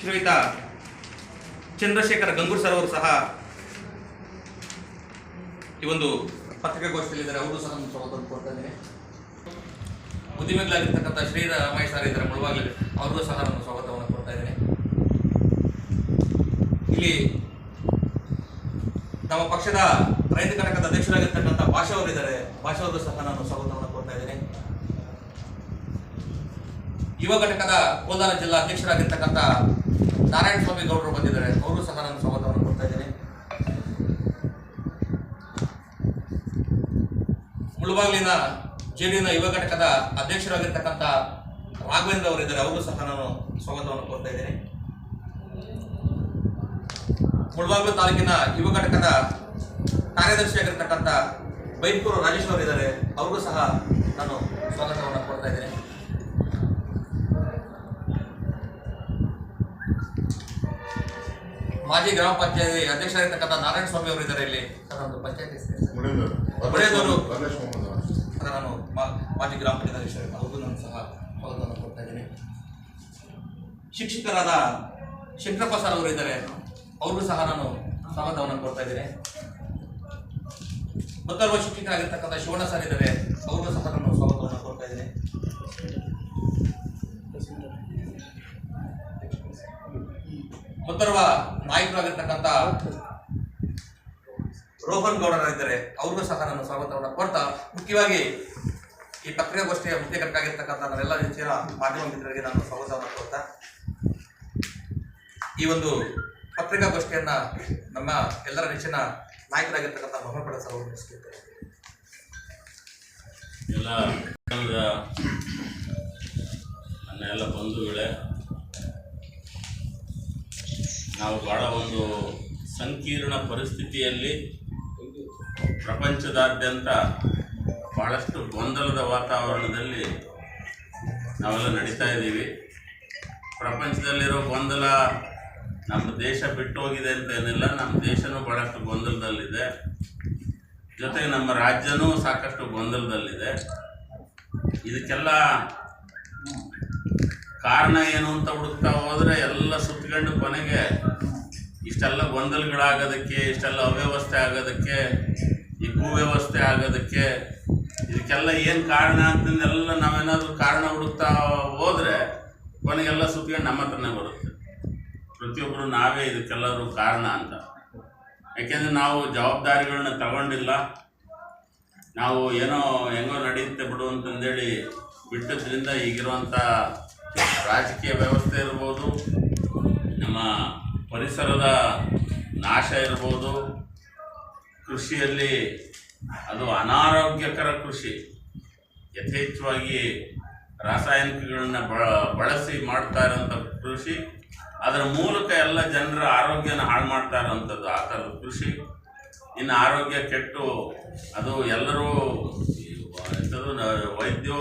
ಶ್ರೀಯುತ ಚಂದ್ರಶೇಖರ ಗಂಗೂರ್ ಸರ್ ಅವರು ಸಹ ಈ ಒಂದು ಪತ್ರಿಕಾಗೋಷ್ಠಿಯಲ್ಲಿದ್ದಾರೆ. ಅವರು ಸಹ ಸ್ವಾಗತ ಕೊಡ್ತಾ ಉದ್ದಿಮೆಗಳಾಗಿರ್ತಕ್ಕಂಥ ಉದ್ಯಮಿಗಳಾಗಿರ್ತಕ್ಕಂಥ ಶ್ರೀರಾಮಯ್ಯ ಸರ್ ಇದ್ದಾರೆ. ಮುಳುವಾಗಲಿ ಅವ್ರಿಗೂ ಸಹ ನಾನು ಸ್ವಾಗತವನ್ನು ಕೊಡ್ತಾ ಇದ್ದೇನೆ. ಇಲ್ಲಿ ನಮ್ಮ ಪಕ್ಷದ ರೈತ ಘಟಕದ ಅಧ್ಯಕ್ಷರಾಗಿರ್ತಕ್ಕಂಥ ಭಾಷಾ ಅವರು ಇದ್ದಾರೆ. ಅವರು ಸಹ ನಾನು ಸ್ವಾಗತವನ್ನು ಕೊಡ್ತಾ ಇದ್ದೇನೆ. ಯುವ ಘಟಕದ ಕೋಲಾರ ಜಿಲ್ಲಾ ಅಧ್ಯಕ್ಷರಾಗಿರ್ತಕ್ಕಂಥ ನಾರಾಯಣ ಸ್ವಾಮಿ ಗೌಡರು ಬಂದಿದ್ದಾರೆ. ಅವರು ಸಹ ನಾನು ಸ್ವಾಗತವನ್ನು ಕೊಡ್ತಾ ಇದ್ದೀನಿ. ಮುಳುಬಾಗಿಲಿನ ಜೆಡಿನ ಯುವ ಘಟಕದ ಅಧ್ಯಕ್ಷರಾಗಿರ್ತಕ್ಕಂಥ ರಾಘವೇಂದ್ರ ಅವರು ಇದ್ದಾರೆ. ಅವರು ಸಹ ನಾನು ಸ್ವಾಗತವನ್ನು ಕೊಡ್ತಾ ಇದ್ದೀನಿ. ಮುಳಬಾಗಿಲು ತಾಲೂಕಿನ ಯುವ ಘಟಕದ ಕಾರ್ಯದರ್ಶಿಯಾಗಿರ್ತಕ್ಕಂಥ ಬೈಕೂರು ರಾಜೇಶ್ ಅವರು ಇದ್ದಾರೆ. ಅವ್ರಿಗೂ ಸಹ ನಾನು ಸ್ವಾಗತವನ್ನು ಕೊಡ್ತಾ ಇದ್ದೀನಿ. ಮಾಜಿ ಗ್ರಾಮ ಪಂಚಾಯತಿ ಅಧ್ಯಕ್ಷರಾಗಿರ್ತಕ್ಕಂಥ ನಾರಾಯಣ ಸ್ವಾಮಿ ಅವರು ಇದ್ದಾರೆ ಇಲ್ಲಿ. ಸರ್ ಒಂದು ಪಂಚಾಯತ್ ಹೇಳಿ ಸರ್. ನಾನು ಮಾಜಿ ಗ್ರಾಮ ಪಂಚಾಯತ್ ಅಧ್ಯಕ್ಷರು ಅವ್ರಿಗೂ ನಾನು ಸಹ ಸ್ವಾಗತವನ್ನು ಕೊಡ್ತಾ ಇದ್ದೀನಿ. ಶಿಕ್ಷಕರಾದ ಶಂಕರಪ್ಪ ಸರ್ ಅವರು ಇದ್ದಾರೆ. ಅವ್ರಿಗೂ ಸಹ ನಾನು ಸ್ವಾಗತವನ್ನು ಕೊಡ್ತಾ ಇದ್ದೀನಿ. ಮತ್ತೋರ್ವ ಶಿಕ್ಷಕರಾಗಿರ್ತಕ್ಕಂಥ ಶಿವಣ್ಣ ಸರ್ ಇದ್ದಾರೆ. ಅವ್ರಿಗೂ ಸಹ ನಾನು ಸ್ವಾಗತವನ್ನು ಕೊಡ್ತಾ ಇದ್ದೀನಿ. ಮತ್ತೋರ್ವ ನಾಯಕರಾಗಿರ್ತಕ್ಕಂಥ ರೋಹನ್ ಗೌಡರಾಗಿದ್ದಾರೆ ಅವ್ರಿಗೂ ಸಹ ನಾನು ಸ್ವಾಗತವನ್ನು ಕೊಡ್ತಾ ಮುಖ್ಯವಾಗಿ ಈ ಪತ್ರಿಕಾಗೋಷ್ಠಿಯ ಮುಖ್ಯಕರ್ಕಾಗಿರ್ತಕ್ಕಂಥ ನನ್ನೆಲ್ಲ ಹೆಚ್ಚಿನ ಮಾಧ್ಯಮ ಮಿತ್ರರಿಗೆ ನಾನು ಸ್ವಾಗತವನ್ನು ಕೊಡ್ತಾ ಈ ಒಂದು ಪತ್ರಿಕಾಗೋಷ್ಠಿಯನ್ನ ನಮ್ಮ ಎಲ್ಲರ ನೆಚ್ಚಿನ ನಾಯಕರಾಗಿರ್ತಕ್ಕಂಥ ಮೊಹಮ್ಮದ್ ಸರ್ ಎಲ್ಲ ನನ್ನ ಎಲ್ಲ ಬಂಧುಗಳೇ ನಾವು ಭಾಳ ಒಂದು ಸಂಕೀರ್ಣ ಪರಿಸ್ಥಿತಿಯಲ್ಲಿ ಪ್ರಪಂಚದಾದ್ಯಂತ ಭಾಳಷ್ಟು ಗೊಂದಲದ ವಾತಾವರಣದಲ್ಲಿ ನಾವೆಲ್ಲ ನಡೀತಾ ಇದ್ದೀವಿ. ಪ್ರಪಂಚದಲ್ಲಿರೋ ಗೊಂದಲ ನಮ್ಮ ದೇಶ ಬಿಟ್ಟು ಹೋಗಿದೆ ಅಂತ ಏನಿಲ್ಲ, ನಮ್ಮ ದೇಶನೂ ಭಾಳಷ್ಟು ಗೊಂದಲದಲ್ಲಿದೆ. ಜೊತೆಗೆ ನಮ್ಮ ರಾಜ್ಯನೂ ಸಾಕಷ್ಟು ಗೊಂದಲದಲ್ಲಿದೆ. ಇದಕ್ಕೆಲ್ಲ ಕಾರಣ ಏನು ಅಂತ ಹುಡುಕ್ತಾ ಹೋದ್ರೆ ಎಲ್ಲ ಸುತ್ಕೊಂಡು ಕೊನೆಗೆ ಇಷ್ಟೆಲ್ಲ ಗೊಂದಲಗಳಾಗೋದಕ್ಕೆ, ಇಷ್ಟೆಲ್ಲ ಅವ್ಯವಸ್ಥೆ ಆಗೋದಕ್ಕೆ, ಈ ಕುವ್ಯವಸ್ಥೆ ಆಗೋದಕ್ಕೆ, ಇದಕ್ಕೆಲ್ಲ ಏನು ಕಾರಣ ಅಂತಂದೆಲ್ಲ ನಾವೇನಾದರೂ ಕಾರಣ ಹುಡುಕ್ತಾ ಹೋದ್ರೆ ಕೊನೆಗೆಲ್ಲ ಸುತ್ಕೊಂಡು ನಮ್ಮ ಹತ್ರನೇ ಬರುತ್ತೆ. ಪ್ರತಿಯೊಬ್ಬರು ನಾವೇ ಇದಕ್ಕೆಲ್ಲರೂ ಕಾರಣ ಅಂತ. ಯಾಕೆಂದರೆ ನಾವು ಜವಾಬ್ದಾರಿಗಳನ್ನ ತಗೊಂಡಿಲ್ಲ. ನಾವು ಏನೋ ಹೆಂಗೋ ನಡೆಯುತ್ತೆ ಬಿಡು ಅಂತಂದೇಳಿ ಬಿಟ್ಟದ್ರಿಂದ ಈಗಿರುವಂಥ ರಾಜಕೀಯ ವ್ಯವಸ್ಥೆ ಇರ್ಬೋದು, ನಮ್ಮ ಪರಿಸರದ ನಾಶ ಇರ್ಬೋದು, ಕೃಷಿಯಲ್ಲಿ ಅದು ಅನಾರೋಗ್ಯಕರ ಕೃಷಿ. ಯಥೇಚ್ಛವಾಗಿ ರಾಸಾಯನಿಕಗಳನ್ನ ಬಳ, ಬಳಸಿ ಮಾಡ್ತಾ ಇರೋಂಥ ಕೃಷಿ, ಅದರ ಮೂಲಕ ಎಲ್ಲ ಜನರ ಆರೋಗ್ಯನ ಹಾಳು ಮಾಡ್ತಾ ಇರೋವಂಥದ್ದು ಆ ಥರದ ಕೃಷಿ. ಇನ್ನು ಆರೋಗ್ಯ ಕೆಟ್ಟು ಅದು ಎಲ್ಲರೂ ಎಂಥದ್ದು ವೈದ್ಯೋ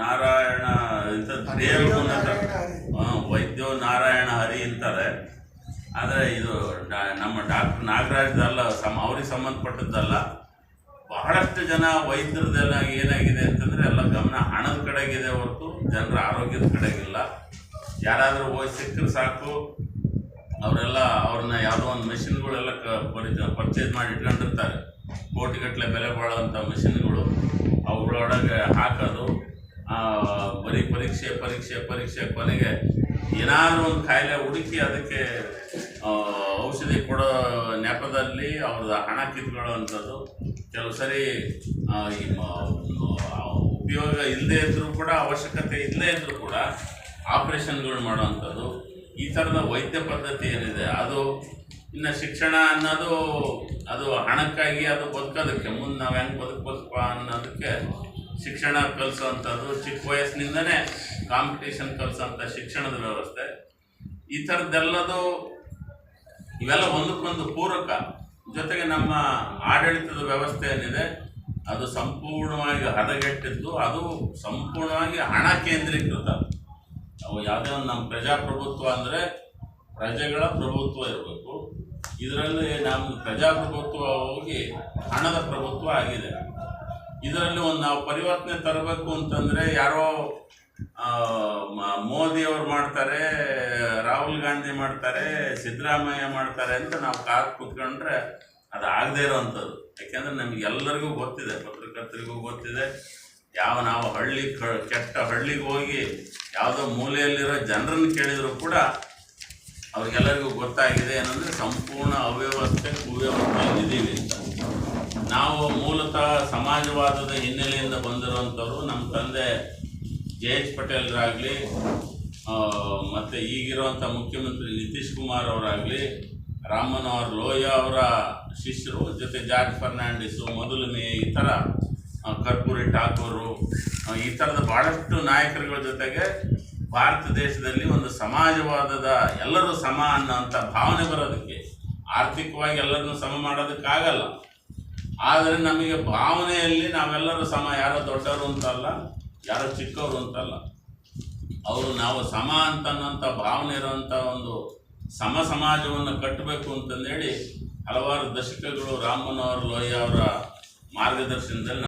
ನಾರಾಯಣ ಅಂತ. ದೇವರು ವೈದ್ಯೋ ನಾರಾಯಣ ಹರಿ ಅಂತಾರೆ. ಆದರೆ ಇದು ನಮ್ಮ ಡಾಕ್ಟರ್ ನಾಗರಾಜ್ದಲ್ಲ, ಸಮ, ಅವ್ರಿಗೆ ಸಂಬಂಧಪಟ್ಟದ್ದಲ್ಲ, ಬಹಳಷ್ಟು ಜನ ವೈದ್ಯರದೆಲ್ಲ ಏನಾಗಿದೆ ಅಂತಂದರೆ ಎಲ್ಲ ಗಮನ ಹಣದ ಕಡೆಗಿದೆ ಹೊರತು, ಜನರ ಆರೋಗ್ಯದ ಕಡೆಗಿಲ್ಲ. ಯಾರಾದರೂ ಹೋಗಿ ಸಿಕ್ಕರೆ ಸಾಕು. ಅವರೆಲ್ಲ ಅವ್ರನ್ನ ಯಾವುದೋ ಒಂದು ಮೆಷಿನ್ಗಳೆಲ್ಲ ಕ, ಪರಿ, ಪರ್ಚೇಸ್ ಮಾಡಿ ಇಟ್ಕೊಂಡಿರ್ತಾರೆ. ಕೋಟಿಗಟ್ಟಲೆ ಬೆಲೆ ಬಾಳುವಂಥ ಮೆಷಿನ್ಗಳು, ಅವುಗಳೊಳಗೆ ಹಾಕೋದು. ಬರೀ ಪರೀಕ್ಷೆ ಪರೀಕ್ಷೆ ಪರೀಕ್ಷೆ ಕೊನೆಗೆ ಏನಾದ್ರು ಒಂದು ಕಾಯಿಲೆ ಹುಡುಕಿ ಅದಕ್ಕೆ ಔಷಧಿ ಕೊಡೋ ನೆಪದಲ್ಲಿ ಅವ್ರದ್ದು ಹಣ ಕಿತ್ಕೊಳ್ಳೋವಂಥದ್ದು ಕೆಲವು ಸರಿ ಉಪಯೋಗ ಇಲ್ಲದೆ ಇದ್ದರೂ ಕೂಡ, ಅವಶ್ಯಕತೆ ಇಲ್ಲದೇ ಇದ್ದರೂ ಕೂಡ ಆಪ್ರೇಷನ್ಗಳು ಮಾಡುವಂಥದ್ದು ಈ ಥರದ ವೈದ್ಯ ಪದ್ಧತಿ ಏನಿದೆ, ಅದು ಇನ್ನು ಶಿಕ್ಷಣ ಅನ್ನೋದು, ಅದು ಹಣಕ್ಕಾಗಿ ಅದು ಬದುಕೋದಕ್ಕೆ, ಮುಂದೆ ನಾವು ಹೆಂಗೆ ಬದುಕಬೇಕಪ್ಪ ಅನ್ನೋದಕ್ಕೆ ಶಿಕ್ಷಣ ಕಲಿಸುವಂಥದ್ದು ಚಿಕ್ಕ ವಯಸ್ಸಿನಿಂದನೇ ಕಾಂಪಿಟೇಷನ್ ಕಲಿಸೋಂಥ ಶಿಕ್ಷಣದ ವ್ಯವಸ್ಥೆ. ಈ ಥರದ್ದೆಲ್ಲದು ಇವೆಲ್ಲ ಒಂದಕ್ಕೊಂದು ಪೂರಕ. ಜೊತೆಗೆ ನಮ್ಮ ಆಡಳಿತದ ವ್ಯವಸ್ಥೆ ಏನಿದೆ ಅದು ಸಂಪೂರ್ಣವಾಗಿ ಹದಗೆಟ್ಟಿದ್ದು, ಅದು ಸಂಪೂರ್ಣವಾಗಿ ಹಣ ಕೇಂದ್ರೀಕೃತ. ನಾವು ಯಾವುದೇ ಒಂದು ನಮ್ಮ ಪ್ರಜಾಪ್ರಭುತ್ವ ಅಂದರೆ ಪ್ರಜೆಗಳ ಪ್ರಭುತ್ವ ಇರಬೇಕು. ಇದರಲ್ಲಿ ನಮ್ಮ ಪ್ರಜಾಪ್ರಭುತ್ವ ಹೋಗಿ ಹಣದ ಪ್ರಭುತ್ವ ಆಗಿದೆ. ಇದರಲ್ಲಿ ಒಂದು ನಾವು ಪರಿವರ್ತನೆ ತರಬೇಕು ಅಂತಂದರೆ ಯಾರೋ ಆ, ಮ- ಮೋದಿ ಅವರು ಮಾಡ್ತಾರೆ ರಾಹುಲ್ ಗಾಂಧಿ ಮಾಡ್ತಾರೆ ಸಿದ್ದರಾಮಯ್ಯ ಮಾಡ್ತಾರೆ ಅಂತ ನಾವು ಕಾದು ಕೂತ್ಕೊಂಡ್ರೆ ಅದು ಆಗದೇ ಇರೋವಂಥದ್ದು ಯಾಕೆಂದರೆ ನಮ್ಗೆ ಎಲ್ಲರಿಗೂ ಗೊತ್ತಿದೆ ಪತ್ರಕರ್ತರಿಗೂ ಗೊತ್ತಿದೆ. ಯಾವ ನಾವು ಹಳ್ಳಿ ಕೆಟ್ಟ ಹಳ್ಳಿಗೆ ಹೋಗಿ ಯಾವುದೋ ಮೂಲೆಯಲ್ಲಿರೋ ಜನರನ್ನು ಕೇಳಿದರೂ ಕೂಡ ಅವ್ರಿಗೆಲ್ಲರಿಗೂ ಗೊತ್ತಾಗಿದೆ ಏನಂದರೆ ಸಂಪೂರ್ಣ ಅವ್ಯವಸ್ಥೆ ಕುವ್ಯವಸ್ಥೆ ಇದ್ದೀವಿ ಅಂತ. ನಾವು ಮೂಲತಃ ಸಮಾಜವಾದದ ಹಿನ್ನೆಲೆಯಿಂದ ಬಂದಿರುವಂಥವ್ರು ನಮ್ಮ ತಂದೆ ಜೆ ಎಚ್ ಪಟೇಲ್ರಾಗಲಿ ಮತ್ತು ಈಗಿರುವಂಥ ಮುಖ್ಯಮಂತ್ರಿ ನಿತೀಶ್ ಕುಮಾರ್ ಅವರಾಗಲಿ, ರಾಮನವರ್ ಲೋಯಾ ಅವರ ಶಿಷ್ಯರು, ಜೊತೆ ಜಾರ್ಜ್ ಫರ್ನಾಂಡಿಸು, ಮೊದಲನೇ ಈ ಥರ ಕರ್ಪೂರಿ ಠಾಕೂರು ಈ ಥರದ ಭಾಳಷ್ಟು ನಾಯಕರುಗಳ ಜೊತೆಗೆ ಭಾರತ ದೇಶದಲ್ಲಿ ಒಂದು ಸಮಾಜವಾದದ ಎಲ್ಲರೂ ಸಮ ಅನ್ನೋಂಥ ಭಾವನೆ ಬರೋದಕ್ಕೆ ಆರ್ಥಿಕವಾಗಿ ಎಲ್ಲರನ್ನೂ ಸಮ ಮಾಡೋದಕ್ಕಾಗಲ್ಲ. ಆದರೆ ನಮಗೆ ಭಾವನೆಯಲ್ಲಿ ನಾವೆಲ್ಲರೂ ಸಮ, ಯಾರೋ ದೊಡ್ಡವರು ಅಂತಲ್ಲ, ಯಾರೋ ಚಿಕ್ಕವರು ಅಂತಲ್ಲ, ಅವರು ನಾವು ಸಮ ಅಂತನ್ನುವಂಥ ಭಾವನೆ ಇರುವಂಥ ಒಂದು ಸಮ ಸಮಾಜವನ್ನು ಕಟ್ಟಬೇಕು ಅಂತಂದೇಳಿ ಹಲವಾರು ದಶಕಗಳು ರಾಮನವರ್ ಲೋಹಿ ಅವರ ಮಾರ್ಗದರ್ಶನದಲ್ಲಿ